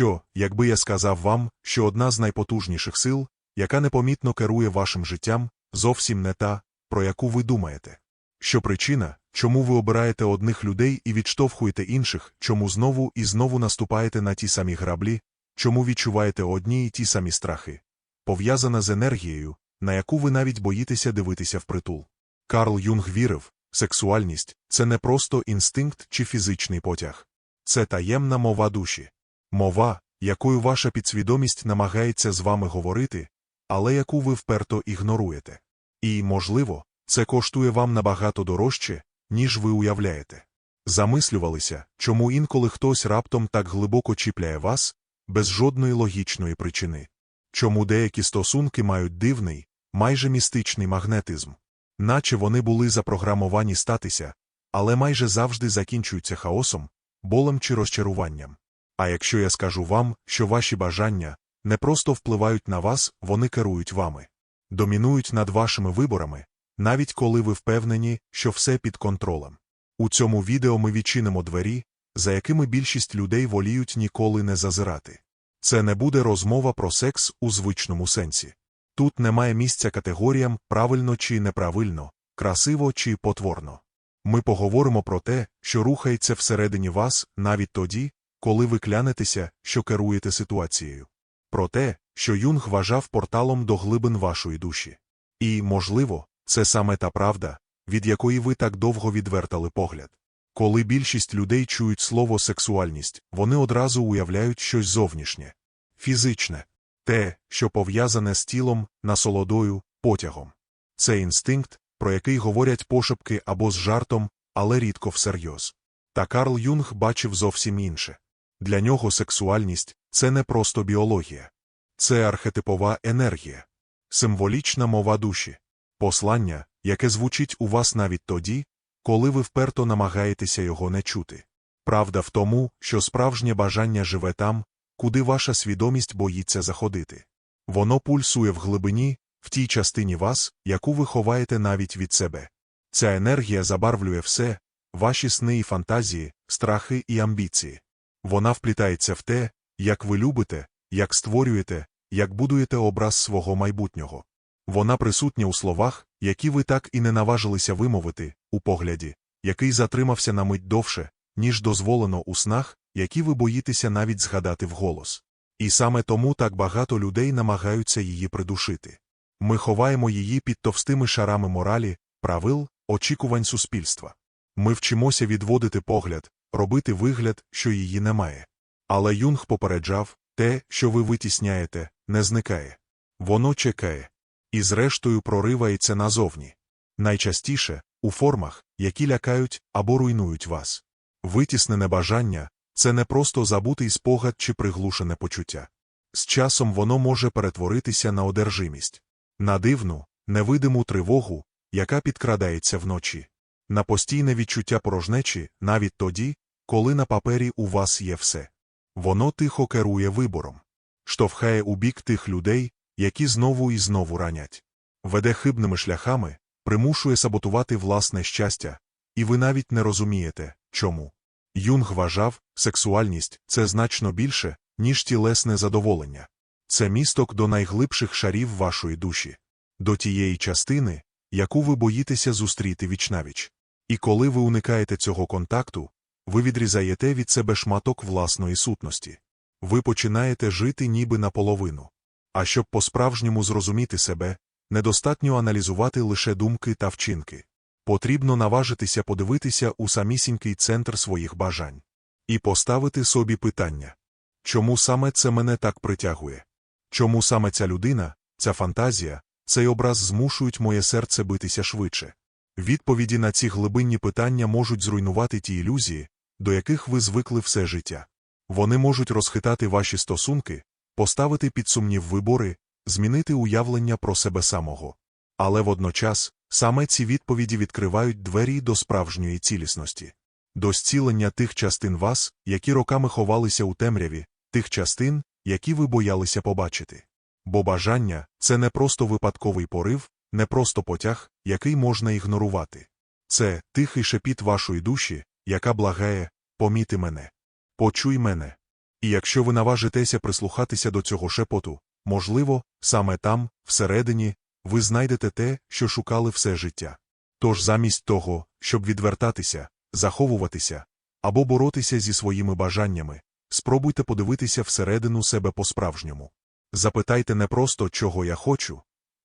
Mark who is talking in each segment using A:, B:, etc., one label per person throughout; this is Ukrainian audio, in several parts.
A: Що, якби я сказав вам, що одна з найпотужніших сил, яка непомітно керує вашим життям, зовсім не та, про яку ви думаєте? Що причина, чому ви обираєте одних людей і відштовхуєте інших, чому знову і знову наступаєте на ті самі граблі, чому відчуваєте одні і ті самі страхи, пов'язана з енергією, на яку ви навіть боїтеся дивитися впритул. Карл Юнг вірив, сексуальність це не просто інстинкт чи фізичний потяг, це таємна мова душі, мова, якою ваша підсвідомість намагається з вами говорити, але яку ви вперто ігноруєте. І, можливо, це коштує вам набагато дорожче, ніж ви уявляєте. Замислювалися, чому інколи хтось раптом так глибоко чіпляє вас, без жодної логічної причини. Чому деякі стосунки мають дивний, майже містичний магнетизм, наче вони були запрограмовані статися, але майже завжди закінчуються хаосом, болем чи розчаруванням. А якщо я скажу вам, що ваші бажання не просто впливають на вас, вони керують вами, домінують над вашими виборами, навіть коли ви впевнені, що все під контролем. У цьому відео ми відчинимо двері, за якими більшість людей воліють ніколи не зазирати. Це не буде розмова про секс у звичному сенсі. Тут немає місця категоріям правильно чи неправильно, красиво чи потворно. Ми поговоримо про те, що рухається всередині вас навіть тоді, коли ви клянетеся, що керуєте ситуацією. Про те, що Юнг вважав порталом до глибин вашої душі. І, можливо, це саме та правда, від якої ви так довго відвертали погляд. Коли більшість людей чують слово сексуальність, вони одразу уявляють щось зовнішнє, фізичне, те, що пов'язане з тілом, насолодою, потягом. Це інстинкт, про який говорять пошепки або з жартом, але рідко всерйоз. Та Карл Юнг бачив зовсім інше. Для нього сексуальність це не просто біологія, це архетипова енергія, символічна мова душі, послання, яке звучить у вас навіть тоді, коли ви вперто намагаєтеся його не чути. Правда в тому, що справжнє бажання живе там, куди ваша свідомість боїться заходити. Воно пульсує в глибині, в тій частині вас, яку ви ховаєте навіть від себе. Ця енергія забарвлює все, ваші сни і фантазії, страхи і амбіції. Вона вплітається в те, як ви любите, як створюєте, як будуєте образ свого майбутнього. Вона присутня у словах, які ви так і не наважилися вимовити, у погляді, який затримався на мить довше, ніж дозволено у снах, які ви боїтеся навіть згадати вголос. І саме тому так багато людей намагаються її придушити. Ми ховаємо її під товстими шарами моралі, правил, очікувань суспільства. Ми вчимося відводити погляд, робити вигляд, що її немає. Але Юнг попереджав те, що ви витісняєте, не зникає. Воно чекає. І зрештою проривається назовні. Найчастіше у формах, які лякають або руйнують вас. Витіснене бажання це не просто забутий спогад чи приглушене почуття. З часом воно може перетворитися на одержимість, на дивну, невидиму тривогу, яка підкрадається вночі, на постійне відчуття порожнечі навіть тоді, коли на папері у вас є все. Воно тихо керує вибором, штовхає у бік тих людей, які знову і знову ранять, веде хибними шляхами, примушує саботувати власне щастя, і ви навіть не розумієте, чому. Юнг вважав, сексуальність це значно більше, ніж тілесне задоволення. Це місток до найглибших шарів вашої душі, до тієї частини, яку ви боїтеся зустріти вічнавіч. І коли ви уникаєте цього контакту, ви відрізаєте від себе шматок власної сутності. Ви починаєте жити ніби наполовину. А щоб по-справжньому зрозуміти себе, недостатньо аналізувати лише думки та вчинки. Потрібно наважитися подивитися у самісінький центр своїх бажань і поставити собі питання чому саме це мене так притягує? Чому саме ця людина, ця фантазія, цей образ змушують моє серце битися швидше? Відповіді на ці глибинні питання можуть зруйнувати ті ілюзії, до яких ви звикли все життя. Вони можуть розхитати ваші стосунки, поставити під сумнів вибори, змінити уявлення про себе самого. Але водночас саме ці відповіді відкривають двері до справжньої цілісності, до зцілення тих частин вас, які роками ховалися у темряві, тих частин, які ви боялися побачити. Бо бажання це не просто випадковий порив, не просто потяг, який можна ігнорувати. Це тихий шепіт вашої душі, яка благає поміти мене. Почуй мене. І якщо ви наважитеся прислухатися до цього шепоту, можливо, саме там, всередині, ви знайдете те, що шукали все життя. Тож замість того, щоб відвертатися, заховуватися або боротися зі своїми бажаннями, спробуйте подивитися всередину себе по-справжньому. Запитайте не просто, чого я хочу,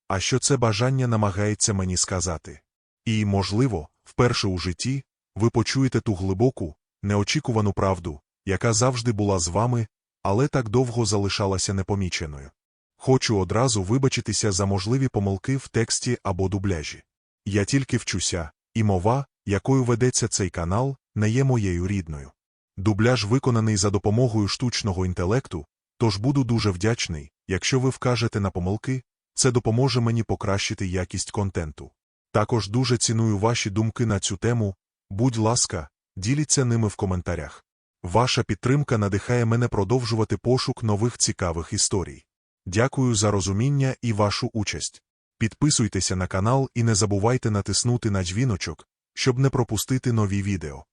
A: а що це бажання намагається мені сказати. І, можливо, вперше у житті ви почуєте ту глибоку, неочікувану правду, яка завжди була з вами, але так довго залишалася непоміченою. Хочу одразу вибачитися за можливі помилки в тексті або дубляжі. Я тільки вчуся, і мова, якою ведеться цей канал, не є моєю рідною. Дубляж виконаний за допомогою штучного інтелекту, тож буду дуже вдячний, якщо ви вкажете на помилки, це допоможе мені покращити якість контенту. Також дуже ціную ваші думки на цю тему, будь ласка, діліться ними в коментарях. Ваша підтримка надихає мене продовжувати пошук нових цікавих історій. Дякую за розуміння і вашу участь. Підписуйтеся на канал і не забувайте натиснути на дзвіночок, щоб не пропустити нові відео.